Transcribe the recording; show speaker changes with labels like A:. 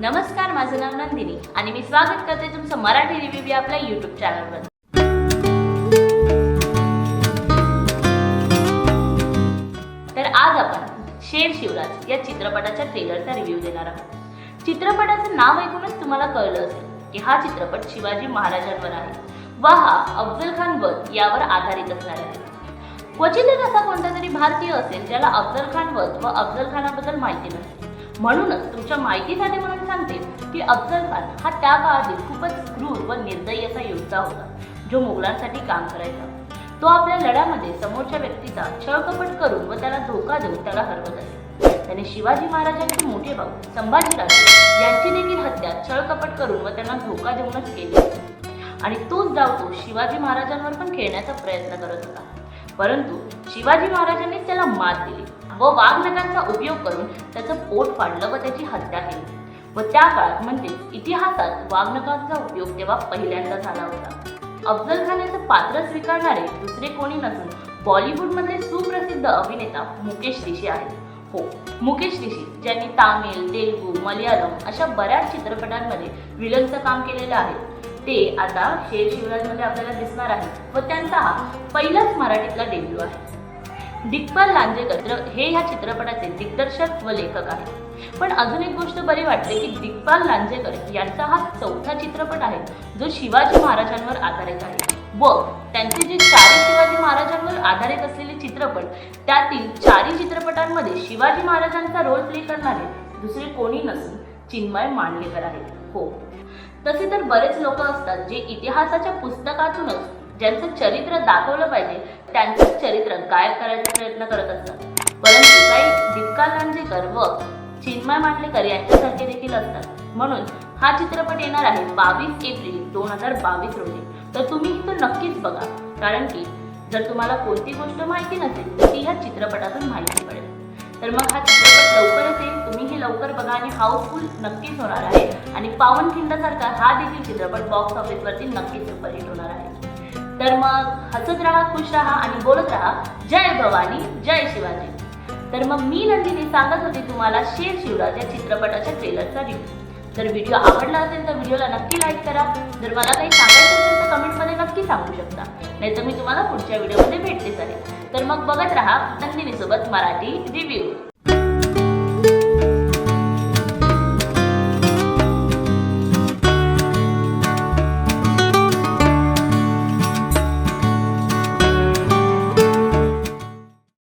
A: नमस्कार माझं नाव नंदिनी आणि मी स्वागत करते तुमचं मराठी रिव्ह्यू या आपल्या युट्यूब चॅनलवर तर आज आपण शेर शिवराज या चित्रपटाच्या ट्रेलरचा रिव्ह्यू देणार आहोत. चित्रपटाचं नाव ऐकूनच तुम्हाला कळलं असेल की हा चित्रपट शिवाजी महाराजांवर आहे. वा हा अफजल खान वध यावर आधारित असणार आहे. क्वचितच असा कोणता तरी भारतीय असेल ज्याला अफजल खान वध व अफजल खानाबद्दल माहिती नसेल. म्हणूनच तुमच्या माहितीसाठी म्हणून सांगते की अफजल खान हा त्या काळातील खूपच क्रूर व निर्दयी असा योद्धा होता जो मुघलांसाठी काम करायचा. तो आपल्या लढ्यामध्ये समोरच्या व्यक्तीचा छळकपट करून व त्याला धोका देऊन त्याला हरवत असे. त्याने शिवाजी महाराजांचे मोठे भाऊ संभाजीराजे यांची देखील हत्या छळकपट करून व त्यांना धोका देऊनच केली. आणि तोच डाव तो शिवाजी महाराजांवर पण खेळण्याचा प्रयत्न करत होता. परंतु शिवाजी महाराजांनी त्याला मात दिली. व वाघनखांचा उपयोग करून त्याचं पोट फाडलं व त्याची हत्या केली. व त्या काळात म्हणजे इतिहासात वाघनखांचा उपयोग तेव्हा पहिल्यांदा झाला होता. अफजल खान याचं पात्र स्वीकारणारे दुसरे कोणी नसून बॉलिवूडमधले सुप्रसिद्ध अभिनेता मुकेश ऋषी आहेत. हो मुकेश ऋषी ज्यांनी तामिळ तेलुगू मल्याळम अशा बऱ्याच चित्रपटांमध्ये विलनचं काम केलेलं आहे. ते आता शेर शिवराजमध्ये आपल्याला दिसणार आहे व त्यांचा हा पहिलाच मराठीतला डेब्यू आहे. दिग्पाल लांजेकत्र हे ह्या चित्रपटाचे दिग्दर्शक व लेखक आहेत. पण अजून एक गोष्ट बरी वाटते की दिग्पाल लांजेकर यांचा हा चौथा चित्रपट आहे जो शिवाजी महाराजांवर आधारित आहे. व त्यांचे जे चारी शिवाजी महाराजांवर आधारित असलेले चित्रपट त्यातील चारी चित्रपटांमध्ये शिवाजी महाराजांचा रोल प्ले करणारे दुसरे कोणी नसून चिन्मय मांडलेकर आहेत. हो. तसे तर बरेच लोक असतात जे इतिहासाच्या पुस्तकातूनच ज्यांचं चरित्र दाखवलं पाहिजे त्यांचं चरित्र गायब करायचा प्रयत्न करत असतात. परंतु काही दिपकाल लांजेकर म्हणजे व चिन्मय मांडलेकर यांच्यासारखे देखील असतात. म्हणून हा चित्रपट येणार आहे बावीस एप्रिल दोन हजार बावीस रोजी. तर तुम्ही तो नक्कीच बघा. कारण की जर तुम्हाला कोणती गोष्ट माहिती नसेल तर ती ह्या चित्रपटातून माहिती पडेल. तर मग हा चित्रपट लवकरच येईल. तुम्ही हे लवकर बघा आणि हाऊसफुल नक्कीच होणार आहे. आणि पावनखिंडासारखा हा देखील चित्रपट बॉक्स ऑफिसवरती नक्कीच सुपरहिट होणार आहे. तर मग हसत राहा खुश राहा आणि बोलत राहा. जय भवानी जय शिवाजी. तर मग मी नंदिनी सांगत होते तुम्हाला शेर शिवराज या चित्रपटाच्या ट्रेलरचा रिव्ह्यू जर व्हिडिओ आवडला असेल तर व्हिडिओला नक्की लाईक करा. जर मला काही सांगायचं असेल तर कमेंटमध्ये नक्की सांगू शकता. नाही तर मी तुम्हाला पुढच्या व्हिडिओमध्ये भेटते आहे तर मग बघत राहा नंदिनीसोबत मराठी रिव्ह्यू